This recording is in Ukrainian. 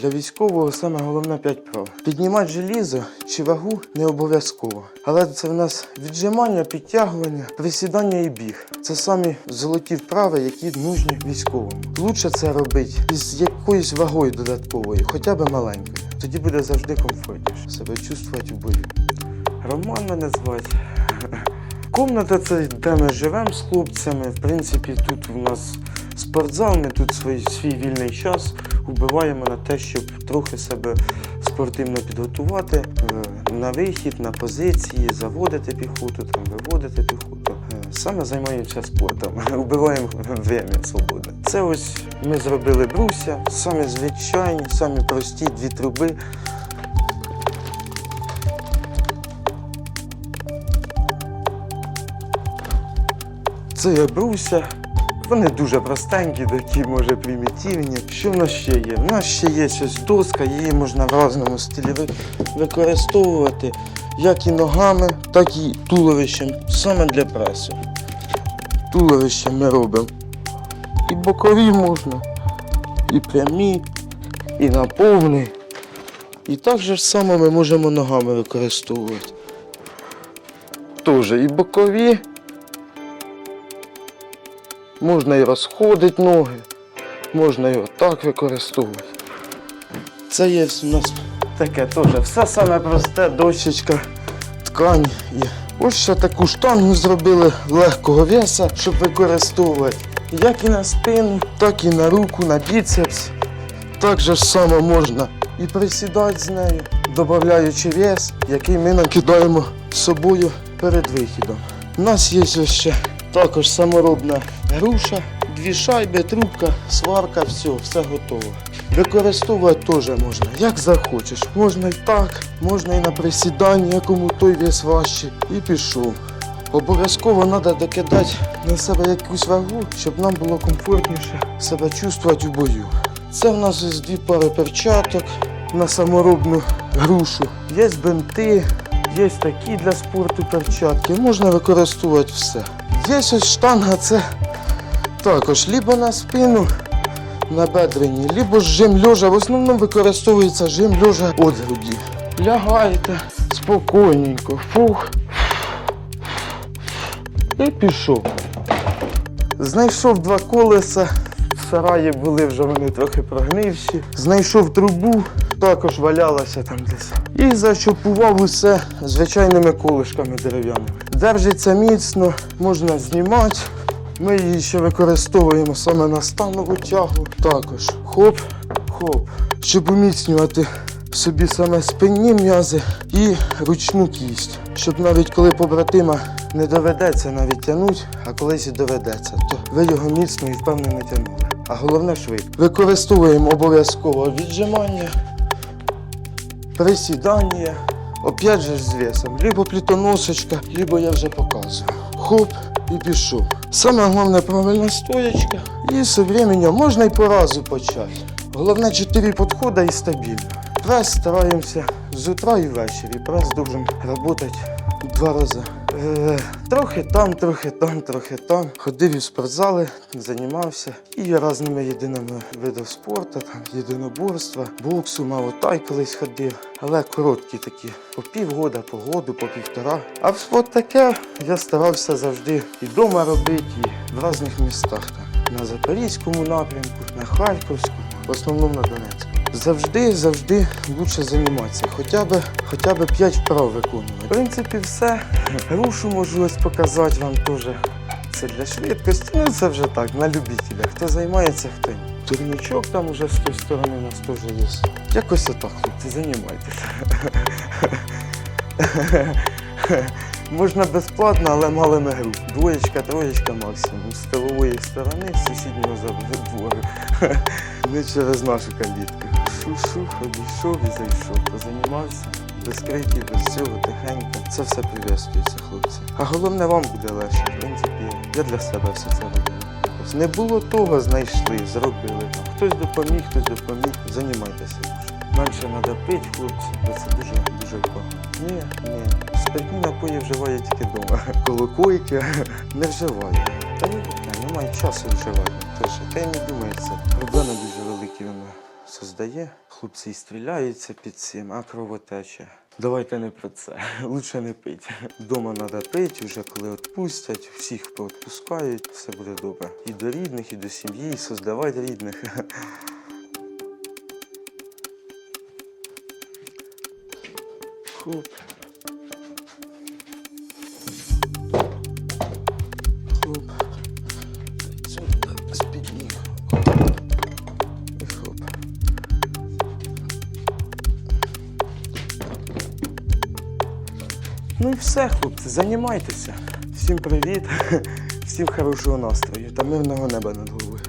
Для військового саме головне 5 прав. Піднімати желізо чи вагу не обов'язково. Але це в нас віджимання, підтягування, присідання і біг. Це самі золоті вправи, які нужні військовому. Лучше це робити із якоюсь вагою додатковою, хоча б маленькою. Тоді буде завжди комфортніше себе чувствувати в бою. Роман мене звати. Комната це де ми живемо з хлопцями. В принципі, тут у нас спортзал, ми тут свій, свій вільний час убиваємо на те, щоб трохи себе спортивно підготувати е, на вихід, на позиції, заводити піхоту, там, виводити піхоту. Е, Саме займаємося спортом, убиваємо время свободне. Це ось ми зробили бруся, самі звичайні, самі прості дві труби. Це є бруся. Вони дуже простенькі, такі, може, примітивні. Що в нас ще є? В нас ще є ось доска, її можна в різному стилі використовувати як і ногами, так і туловищем, саме для пресу. Туловище ми робимо. І бокові можна, і прямі, і на повний. І так же само ми можемо ногами використовувати. Тоже і бокові. Можна і розходити ноги, можна і отак використовувати. Це є у нас таке теж. Все саме просте, дощечка, ткань. І ось ще таку штангу зробили легкого веса, щоб використовувати. Як і на спину, так і на руку, на біцепс. Так же само можна і присідати з нею, додаючи вес, який ми накидаємо з собою перед вихідом. У нас є ще також саморобна груша, дві шайби, трубка, сварка, все, все готово. Використовувати теж можна, як захочеш. Можна і так, можна і на присіданні, якому той вес важчий. І пішов. Обов'язково треба докидати на себе якусь вагу, щоб нам було комфортніше себе чувствувати у бою. Це в нас ось дві пари перчаток на саморобну грушу. Є бинти, є такі для спорту перчатки. Можна використовувати все. Є ось штанга, це також либо на спину, на бедрені, либо жим льожа. В основному використовується жим льожа від груді. Лягаєте спокійненько. Фух. І пішов. Знайшов два колеса. В сараї були вже вони трохи прогнивші. Знайшов трубу, також валялася там десь. І зачопував усе звичайними колишками дерев'яними. Держиться міцно, можна знімати. Ми її ще використовуємо саме на станову тягу. Також хоп, хоп. Щоб уміцнювати собі саме спинні м'язи і ручну кість. Щоб навіть коли побратима не доведеться навіть тягнути, а колись і доведеться, то ви його міцно і впевнено тягнули. А головне швидко. Використовуємо обов'язково віджимання, присідання, опять же з весом. Либо плітоносочка, либо я вже показую. Хоп і пішов. Саме головне правильна стоячка. І з временем можна і по разу почати. Головне 4 підходи і стабільно. Прес стараємося з утра і ввечері. Прес должен працювати два рази. Е, трохи там, трохи там, трохи там. Ходив в спортзали, займався. І різними єдиними видами спорту, там єдиноборства, боксу, мавотай колись ходив. Але короткі такі, по півгода, по году, по півтора. А от таке я старався завжди і вдома робити, і в різних містах. Там, на Запорізькому напрямку, на Харківському, в основному на Донецьку. Завжди, завжди лучше займатися. Хоча б, хоча б 5 вправ виконувати. В принципі, все. Рушу можу ось показати вам теж. Це для швидкості. Ну це вже так, на любителя. Хто займається, хто ні. Турнічок там уже з тої сторони у нас теж є. Якось отак, хлопці, займайтеся. Можна безплатно, але малими груп. Двоєчка, троєчка максимум. З тилової сторони, з сусіднього за- двору. Не через нашу калітку. Шу-шу, обійшов і зайшов. Позанімався. Без криків, без цього, тихенько. Це все приветствується, хлопці. А головне вам буде легше. В принципі, я для себе все це. Ось Не було того, знайшли, зробили. Хтось допоміг, хтось допоміг. Займайтеся. Менше треба пити, хлопці, бо це дуже дуже погано. Ні, ні. Спиртні напої вживаю тільки вдома. Коло койки не вживаю. Та ні, немає часу вживати. Тож, та й не це проблеми дуже великі. Воно создає. Хлопці стріляються під цим, а кровотече. Давайте не про це. Лучше не пити. Дома треба пити, вже коли відпустять, всіх поотпускають, все буде добре. І до рідних, і до сім'ї, і создавати рідних. Хоп. Ну і все, хлопці, займайтеся. Всім привіт, всім хорошого настрою та мирного неба над головою.